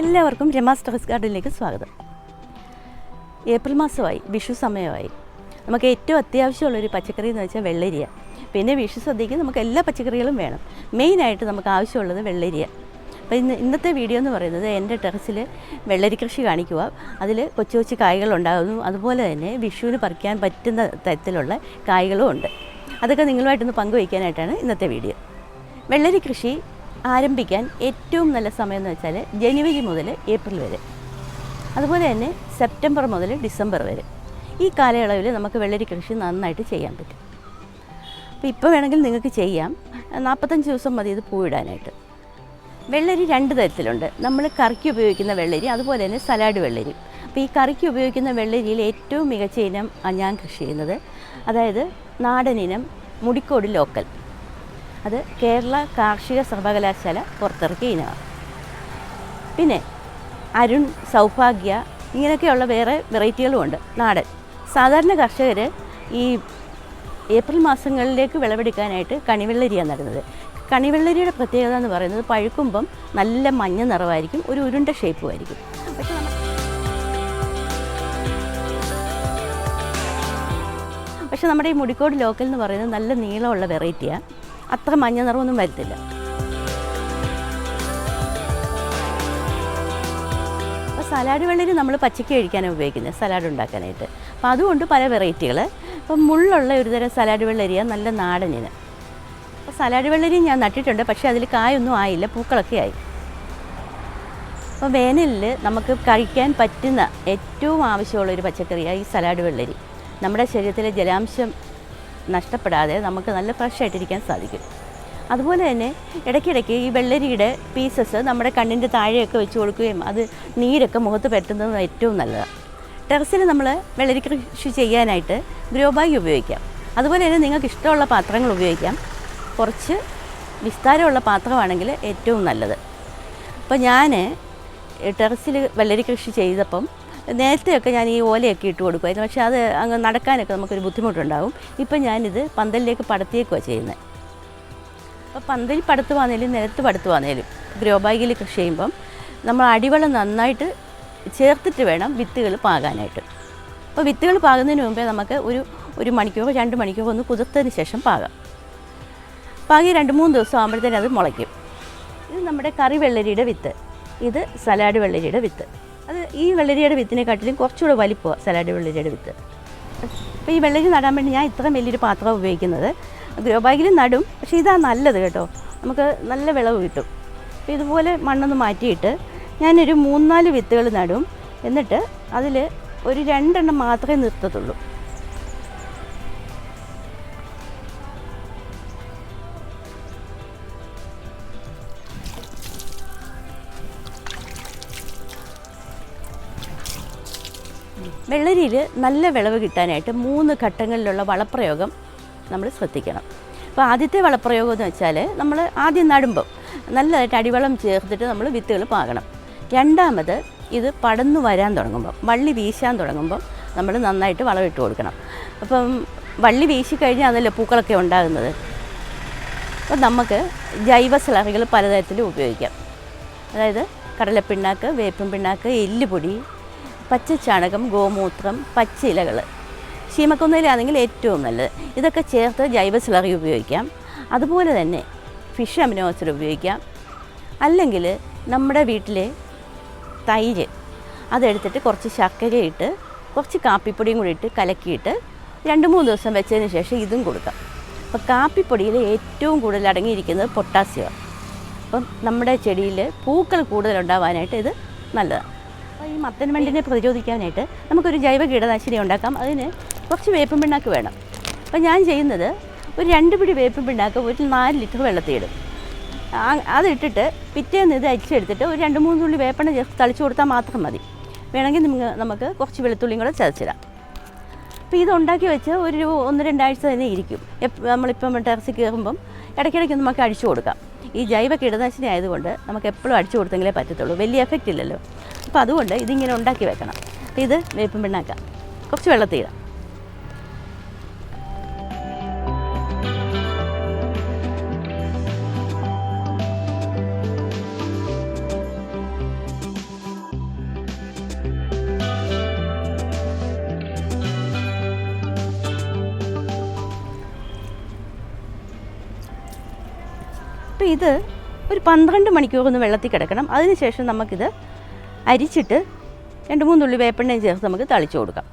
എല്ലാവർക്കും രമാസ് ടെറസ് ഗാർഡനിലേക്ക് സ്വാഗതം. ഏപ്രിൽ മാസമായി വിഷു സമയമായി. നമുക്ക് ഏറ്റവും അത്യാവശ്യമുള്ളൊരു പച്ചക്കറി എന്ന് വെച്ചാൽ വെള്ളരിയ. പിന്നെ വിഷു സദ്യക്ക് നമുക്ക് എല്ലാ പച്ചക്കറികളും വേണം. മെയിനായിട്ട് നമുക്ക് ആവശ്യമുള്ളത് വെള്ളരിയ. അപ്പോൾ ഇന്ന് ഇന്നത്തെ വീഡിയോ എന്ന് പറയുന്നത് എന്റെ ടെറസിൽ വെള്ളരി കൃഷി കാണിക്കുക. അതിൽ കൊച്ചു കൊച്ചു കായ്കളുണ്ടാകുന്നു അതുപോലെ തന്നെ വിഷുവിന് പറിക്കാൻ പറ്റുന്ന തരത്തിലുള്ള കായ്കളും ഉണ്ട്. അതൊക്കെ നിങ്ങളുമായിട്ടൊന്ന് പങ്കുവയ്ക്കാനായിട്ടാണ് ഇന്നത്തെ വീഡിയോ വെള്ളരി കൃഷി ആരംഭിക്കാൻ ഏറ്റവും നല്ല സമയം എന്ന് വെച്ചാൽ ജനുവരി മുതൽ ഏപ്രിൽ വരെ. അതുപോലെ തന്നെ സെപ്റ്റംബർ മുതൽ ഡിസംബർ വരെ. ഈ കാലയളവിൽ നമുക്ക് വെള്ളരി കൃഷി നന്നായിട്ട് ചെയ്യാൻ പറ്റും. അപ്പോൾ ഇപ്പോൾ വേണമെങ്കിൽ നിങ്ങൾക്ക് ചെയ്യാം. നാൽപ്പത്തഞ്ച് ദിവസം മതി ഇത് പൂവിടാനായിട്ട്. വെള്ളരി രണ്ട് തരത്തിലുണ്ട്. നമ്മൾ കറിക്ക് ഉപയോഗിക്കുന്ന വെള്ളരി അതുപോലെ തന്നെ സലാഡ് വെള്ളരി. അപ്പോൾ ഈ കറിക്ക് ഉപയോഗിക്കുന്ന വെള്ളരിയിൽ ഏറ്റവും മികച്ച ഇനം ഞാൻ കൃഷി ചെയ്യുന്നത്. അതായത് നാടൻ ഇനം മുടിക്കോട് ലോക്കൽ. അത് കേരള കാർഷിക സർവകലാശാല പുറത്തിറക്കിയ ഇനമാണ്. പിന്നെ അരുൺ സൗഭാഗ്യ ഇങ്ങനെയൊക്കെയുള്ള വേറെ വെറൈറ്റികളുമുണ്ട് നാടൻ. സാധാരണ കർഷകർ ഈ ഏപ്രിൽ മാസങ്ങളിലേക്ക് വിളവെടുക്കാനായിട്ട് കണിവെള്ളരിയാണ് നടുന്നത്. കണിവെള്ളരിയുടെ പ്രത്യേകത എന്ന് പറയുന്നത് പഴുക്കുമ്പം നല്ല മഞ്ഞ നിറമായിരിക്കും ഒരു ഉരുണ്ട ഷേപ്പും ആയിരിക്കും. പക്ഷേ പക്ഷേ നമ്മുടെ ഈ മുടിക്കോട് ലോക്കൽ എന്ന് പറയുന്നത് നല്ല നീളമുള്ള വെറൈറ്റിയാണ് അത്ര മഞ്ഞ നിറമൊന്നും വരത്തില്ല. അപ്പോൾ സലാഡ് വെള്ളരി നമ്മൾ പച്ചയ്ക്ക് കഴിക്കാനാണ് ഉപയോഗിക്കുന്നത് സലാഡ് ഉണ്ടാക്കാനായിട്ട്. അപ്പോൾ അതുകൊണ്ട് പല വെറൈറ്റികൾ അപ്പം മുള്ളുള്ള ഒരു തരം സലാഡ് വെള്ളരിയാണ് നല്ല നാടനിന്. അപ്പോൾ സലാഡ് വെള്ളരി ഞാൻ നട്ടിട്ടുണ്ട് പക്ഷേ അതിൽ കായൊന്നും ആയില്ല പൂക്കളൊക്കെ ആയി. അപ്പോൾ വേനലിൽ നമുക്ക് കഴിക്കാൻ പറ്റുന്ന ഏറ്റവും ആവശ്യമുള്ള ഒരു പച്ചക്കറിയാണ് ഈ സലാഡ് വെള്ളരി. നമ്മുടെ ശരീരത്തിലെ ജലാംശം നഷ്ടപ്പെടാതെ നമുക്ക് നല്ല ഫ്രഷ് ആയിട്ടിരിക്കാൻ സാധിക്കും. അതുപോലെ തന്നെ ഇടയ്ക്കിടയ്ക്ക് ഈ വെള്ളരിയുടെ പീസസ് നമ്മുടെ കണ്ണിന്റെ താഴെയൊക്കെ വെച്ച് കൊടുക്കുകയും അത് നീരൊക്കെ മുഖത്ത് പറ്റുന്നത് ഏറ്റവും നല്ലതാണ് ടെറസിൽ നമ്മൾ വെള്ളരി കൃഷി ചെയ്യാനായിട്ട് ഗ്രോ ബാഗ് ഉപയോഗിക്കാം. അതുപോലെ തന്നെ നിങ്ങൾക്ക് ഇഷ്ടമുള്ള പാത്രങ്ങൾ ഉപയോഗിക്കാം. കുറച്ച് വിസ്താരമുള്ള പാത്രമാണെങ്കിൽ ഏറ്റവും നല്ലത്. അപ്പോൾ ഞാൻ ടെറസിൽ വെള്ളരി കൃഷി ചെയ്തപ്പം നേരത്തെയൊക്കെ ഞാൻ ഈ ഓലയൊക്കെ ഇട്ട് കൊടുക്കുമായിരുന്നു. പക്ഷേ അത് അങ്ങ് നടക്കാനൊക്കെ നമുക്കൊരു ബുദ്ധിമുട്ടുണ്ടാകും ഇപ്പം ഞാനിത് പന്തലിലേക്ക് പടത്തിയേക്കുവാണ് ചെയ്യുന്നത്. അപ്പോൾ പന്തലിൽ പടുത്തുവാന്നേലും നിലത്ത് പടുത്തുവാന്നേലും ഗ്രോ ബാഗിൽ കൃഷി ചെയ്യുമ്പം നമ്മൾ അടിവളം നന്നായിട്ട് ചേർത്തിട്ട് വേണം വിത്തുകൾ പാകാനായിട്ട്. അപ്പോൾ വിത്തുകൾ പാകുന്നതിന് മുമ്പേ നമുക്ക് ഒരു ഒരു മണിക്കൂർ രണ്ട് മണിക്കൂർ ഒന്ന് കുതിർത്തതിന് ശേഷം പാകാം. പാകി രണ്ട് മൂന്ന് ദിവസം ആകുമ്പോഴത്തേനും അത് മുളയ്ക്കും. ഇത് നമ്മുടെ കറി വെള്ളരിയുടെ വിത്ത്. ഇത് സലാഡ് വെള്ളരിയുടെ വിത്ത്. അത് ഈ വെള്ളരിയുടെ വിത്തിനെക്കാട്ടിലും കുറച്ചുകൂടെ വലിപ്പമാണ് സലാഡ് വെള്ളരിയുടെ വിത്ത്. അപ്പോൾ ഈ വെള്ളരി നടാൻ വേണ്ടി ഞാൻ ഇത്രയും വലിയൊരു പാത്രം ഉപയോഗിക്കുന്നത്. ഗ്രോ ബാഗിൽ നടും പക്ഷേ ഇതാ നല്ലത് കേട്ടോ. നമുക്ക് നല്ല വിളവ് കിട്ടും. അപ്പോൾ ഇതുപോലെ മണ്ണൊന്ന് മാറ്റിയിട്ട് ഞാനൊരു മൂന്നാൽ വിത്തുകൾ നടും. എന്നിട്ട് അതിൽ ഒരു രണ്ടെണ്ണം മാത്രമേ നിർത്തത്തുള്ളൂ. വെള്ളരിയിൽ നല്ല വിളവ് കിട്ടാനായിട്ട് മൂന്ന് ഘട്ടങ്ങളിലുള്ള വളപ്രയോഗം നമ്മൾ ശ്രദ്ധിക്കണം. അപ്പോൾ ആദ്യത്തെ വളപ്രയോഗം എന്ന് വെച്ചാൽ നമ്മൾ ആദ്യം നടുമ്പം നല്ലതായിട്ട് അടിവളം ചേർത്തിട്ട് നമ്മൾ വിത്തുകൾ പാകണം. രണ്ടാമത് ഇത് പടന്നു വരാൻ തുടങ്ങുമ്പം വള്ളി വീശാൻ തുടങ്ങുമ്പം നമ്മൾ നന്നായിട്ട് വളമിട്ട് കൊടുക്കണം. അപ്പം വള്ളി വീശി കഴിഞ്ഞാൽ അതല്ലേ പൂക്കളൊക്കെ ഉണ്ടാകുന്നത്? അപ്പം നമുക്ക് ജൈവ സ്ലറികൾ പലതരത്തിലും ഉപയോഗിക്കാം. അതായത് കടലപ്പിണ്ണാക്ക് വേപ്പിൻ പിണ്ണാക്ക് എല്ലുപൊടി പച്ചച്ചാണകം ഗോമൂത്രം പച്ച ഇലകൾ ശീമക്കൊന്നയിലാണെങ്കിൽ ഏറ്റവും നല്ലത്. ഇതൊക്കെ ചേർത്ത് ജൈവ സ്ലറി ഉപയോഗിക്കാം. അതുപോലെ തന്നെ ഫിഷ് അമിനോസിഡ് ഉപയോഗിക്കാം. അല്ലെങ്കിൽ നമ്മുടെ വീട്ടിലെ തൈര് അതെടുത്തിട്ട് കുറച്ച് ശർക്കര ഇട്ട് കുറച്ച് കാപ്പിപ്പൊടിയും കൂടി ഇട്ട് കലക്കിയിട്ട് രണ്ട് മൂന്ന് ദിവസം വെച്ചതിന് ശേഷം ഇതും കൊടുക്കാം. അപ്പോൾ കാപ്പിപ്പൊടിയിൽ ഏറ്റവും കൂടുതൽ അടങ്ങിയിരിക്കുന്നത് പൊട്ടാസ്യമാണ് അപ്പം നമ്മുടെ ചെടിയിൽ പൂക്കൾ കൂടുതലുണ്ടാവാനായിട്ട് ഇത് നല്ലതാണ്. അപ്പോൾ ഈ മത്തൻ വണ്ടിനെ പ്രതിരോധിക്കാനായിട്ട് നമുക്കൊരു ജൈവ കീടനാശിനി ഉണ്ടാക്കാം. അതിന് കുറച്ച് വേപ്പും പിണ്ണാക്ക് വേണം. അപ്പോൾ ഞാൻ ചെയ്യുന്നത് ഒരു രണ്ട് പിടി വേപ്പും പിണ്ണാക്ക് ഒരു നാല് ലിറ്റർ വെള്ളത്തിൽ ഇടും. അതിട്ടിട്ട് പിറ്റേന്ന് ഇത് അരിച്ചെടുത്തിട്ട് ഒരു രണ്ട് മൂന്ന് തുള്ളി വേപ്പെണ്ണ ചേർത്ത് തളിച്ചു കൊടുത്താൽ മാത്രം മതി. വേണമെങ്കിൽ നമുക്ക് നമുക്ക് കുറച്ച് വെളുത്തുള്ളിയും കൂടെ ചതച്ചിടാം. അപ്പോൾ ഇത് ഉണ്ടാക്കി വെച്ച് ഒരു ഒന്ന് രണ്ടാഴ്ച തന്നെ ഇരിക്കും. നമ്മളിപ്പം ടെറസിൽ കയറുമ്പം ഇടയ്ക്കിടയ്ക്ക് നമുക്ക് അടിച്ചു കൊടുക്കാം. ഈ ജൈവ കീടനാശിനി ആയതുകൊണ്ട് നമുക്ക് എപ്പോഴും അടിച്ചു കൊടുത്തെങ്കിലേ പറ്റത്തുള്ളൂ. വലിയ എഫക്റ്റ് ഇല്ലല്ലോ. അപ്പോൾ അതുകൊണ്ട് ഇതിങ്ങനെ ഉണ്ടാക്കി വെക്കണം. ഇത് വേപ്പം പിണ്ണാക്കാം. കുറച്ച് വെള്ളം അപ്പോൾ ഇത് ഒരു പന്ത്രണ്ട് മണിക്കൂർ ഒന്ന് വെള്ളത്തിൽ കിടക്കണം. അതിനുശേഷം നമുക്കിത് അരിച്ചിട്ട് രണ്ട് മൂന്നുള്ളി വേപ്പെണ്ണയും ചേർത്ത് നമുക്ക് തളിച്ചു കൊടുക്കാം.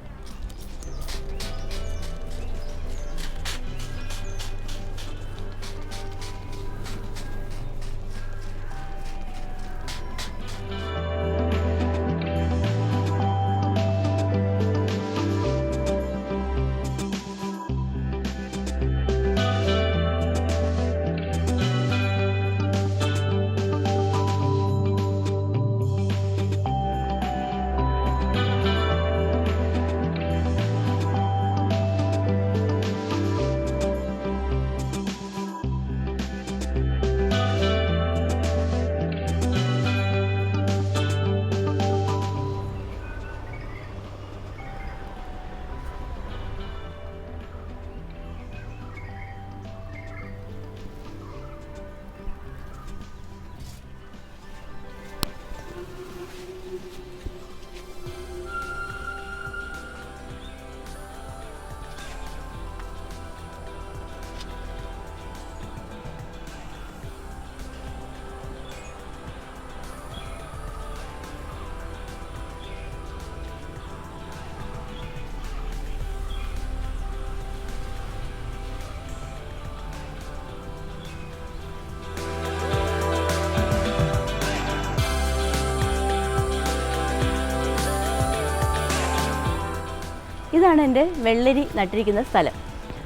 ഇതാണ് എന്റെ വെള്ളരി നട്ടിരിക്കുന്ന സ്ഥലം.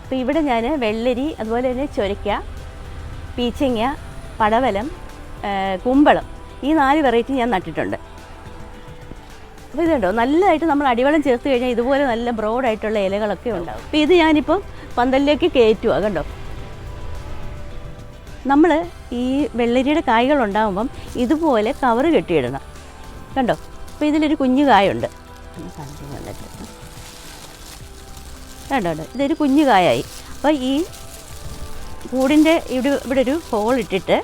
അപ്പോൾ ഇവിടെ ഞാൻ വെള്ളരി അതുപോലെ തന്നെ ചൊരയ്ക്ക പീച്ചങ്ങ പടവലം കുമ്പളം ഈ നാല് വെറൈറ്റി ഞാൻ നട്ടിട്ടുണ്ട്. അപ്പോൾ ഇതുണ്ടോ നല്ലതായിട്ട് നമ്മൾ അടിവളം ചേർത്ത് കഴിഞ്ഞാൽ ഇതുപോലെ നല്ല ബ്രോഡായിട്ടുള്ള ഇലകളൊക്കെ ഉണ്ടാകും അപ്പോൾ ഇത് ഞാനിപ്പോൾ പന്തലിലേക്ക് കയറ്റുക കണ്ടോ? നമ്മൾ ഈ വെള്ളരിയുടെ കായ്കൾ ഉണ്ടാകുമ്പം ഇതുപോലെ കവറ് കെട്ടിയിടണം. കണ്ടോ? അപ്പോൾ ഇതിലൊരു കുഞ്ഞു കായുണ്ട്. ഒന്ന് വേണ്ട കണ്ടോ ഇതൊരു കുഞ്ഞു കായായി. അപ്പോൾ ഈ കൂടിന്റെ ഇവിടെ ഇവിടെ ഒരു ഹോൾ ഇട്ടിട്ട്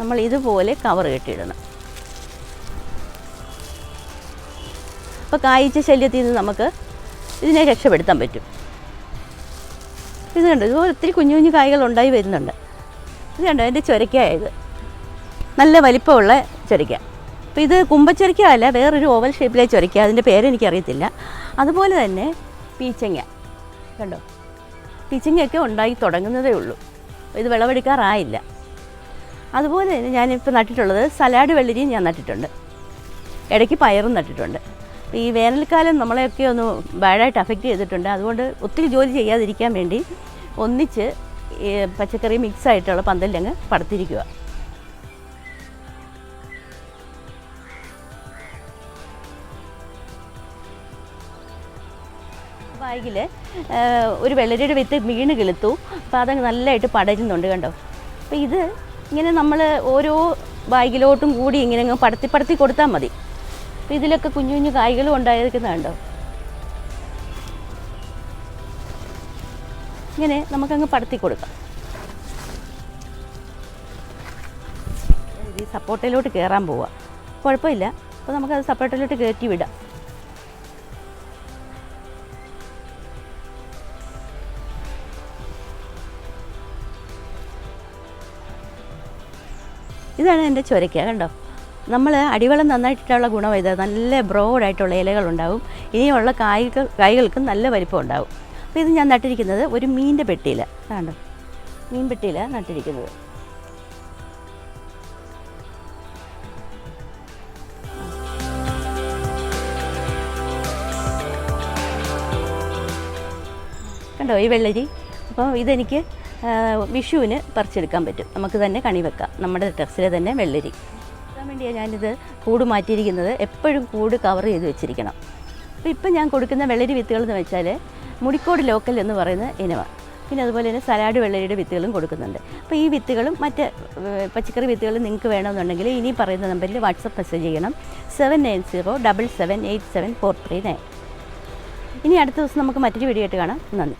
നമ്മൾ ഇതുപോലെ കവർ കെട്ടിയിടണം. അപ്പോൾ കായ്ച്ച ശല്യത്തിൽ നിന്ന് നമുക്ക് ഇതിനെ രക്ഷപ്പെടുത്താൻ പറ്റും. ഇത് കണ്ടോ? ഇതുപോലെ ഒത്തിരി കുഞ്ഞു കുഞ്ഞു കായ്കൾ ഉണ്ടായി വരുന്നുണ്ട്. ഇത് കണ്ടോ? എന്റെ ചൊരയ്ക്കായത് നല്ല വലിപ്പമുള്ള ചൊരയ്ക്ക. അപ്പോൾ ഇത് കുമ്പച്ചൊരയ്ക്ക അല്ല വേറൊരു ഓവൽ ഷേപ്പിലെ ചൊരയ്ക്കുക. അതിന്റെ പേരെനിക്കറിയത്തില്ല അതുപോലെ തന്നെ പീച്ചങ്ങ. കണ്ടോ? പീച്ചങ്ങയൊക്കെ ഉണ്ടായി തുടങ്ങുന്നതേ ഉള്ളൂ. ഇത് വിളവെടുക്കാറായില്ല. അതുപോലെ തന്നെ ഞാനിപ്പോൾ നട്ടിട്ടുള്ളത് സലാഡ് വെള്ളരിയും ഞാൻ നട്ടിട്ടുണ്ട്. ഇടയ്ക്ക് പയറും നട്ടിട്ടുണ്ട്. ഈ വേനൽക്കാലം നമ്മളെയൊക്കെ ഒന്ന് ബാഡായിട്ട് അഫക്റ്റ് ചെയ്തിട്ടുണ്ട്. അതുകൊണ്ട് ഒത്തിരി ജോലി ചെയ്യാതിരിക്കാൻ വേണ്ടി ഒന്നിച്ച് പച്ചക്കറി മിക്സ് ആയിട്ടുള്ള പന്തലങ്ങ് പടത്തിരിക്കുക. ബാഗിൽ ഒരു വെള്ളരിയുടെ വിത്ത് വീണ് കിളുത്തു. അപ്പോൾ അതങ്ങ് നല്ലതായിട്ട് പടരുന്നുണ്ട് കണ്ടോ? അപ്പോൾ ഇത് ഇങ്ങനെ നമ്മൾ ഓരോ ബാഗിലോട്ടും കൂടി ഇങ്ങനെ അങ്ങ് പടത്തി പടത്തി കൊടുത്താൽ മതി. അപ്പോൾ ഇതിലൊക്കെ കുഞ്ഞു കുഞ്ഞു കായ്കളും ഉണ്ടായിരിക്കുന്നത് കണ്ടോ? ഇങ്ങനെ നമുക്കങ്ങ് പടത്തി കൊടുക്കാം. ഈ സപ്പോർട്ടയിലോട്ട് കയറാൻ പോവാം. കുഴപ്പമില്ല. അപ്പോൾ നമുക്കത് സപ്പോർട്ടയിലോട്ട് കയറ്റി വിടാം. ഇതാണ് എന്റെ ചൊരയ്ക്ക കണ്ടോ? നമ്മൾ അടിവളം നന്നായിട്ടുള്ള ഗുണം ഇത്. നല്ല ബ്രോഡായിട്ടുള്ള ഇലകളുണ്ടാവും. ഇനിയുള്ള കായ്കൾ കായ്കൾക്കും നല്ല വലിപ്പം ഉണ്ടാവും അപ്പോൾ ഇത് ഞാൻ നട്ടിരിക്കുന്നത് ഒരു മീനിന്റെ പെട്ടിയിൽ കണ്ടോ? മീൻ പെട്ടിയിലാണ് നട്ടിരിക്കുന്നത്. കണ്ടോ ഈ വെള്ളരി? അപ്പോൾ ഇതെനിക്ക് വിഷുവിന് പറിച്ചെടുക്കാൻ പറ്റും. നമുക്ക് തന്നെ കണി വെക്കാം. നമ്മുടെ ടെറസിലെ തന്നെ വെള്ളരി. അതിന് വേണ്ടിയാണ് ഞാനിത് കൂട് മാറ്റിയിരിക്കുന്നത്. എപ്പോഴും കൂട് കവർ ചെയ്ത് വെച്ചിരിക്കണം. അപ്പോൾ ഇപ്പം ഞാൻ കൊടുക്കുന്ന വെള്ളരി വിത്തുകൾ എന്ന് വെച്ചാൽ മുടിക്കോട് ലോക്കൽ എന്ന് പറയുന്ന ഇനവ. പിന്നെ അതുപോലെ തന്നെ സലാഡ് വെള്ളരിയുടെ വിത്തുകളും കൊടുക്കുന്നുണ്ട്. അപ്പോൾ ഈ വിത്തുകളും മറ്റ് പച്ചക്കറി വിത്തുകളും നിങ്ങൾക്ക് വേണമെന്നുണ്ടെങ്കിൽ ഇനി പറയുന്ന നമ്പറിൽ വാട്സപ്പ് മെസ്സേജ് ചെയ്യണം. Seven nine zero double seven eight seven four three nine ഇനി അടുത്ത ദിവസം നമുക്ക് മറ്റൊരു വീഡിയോ ആയിട്ട് കാണാം. നന്ദി.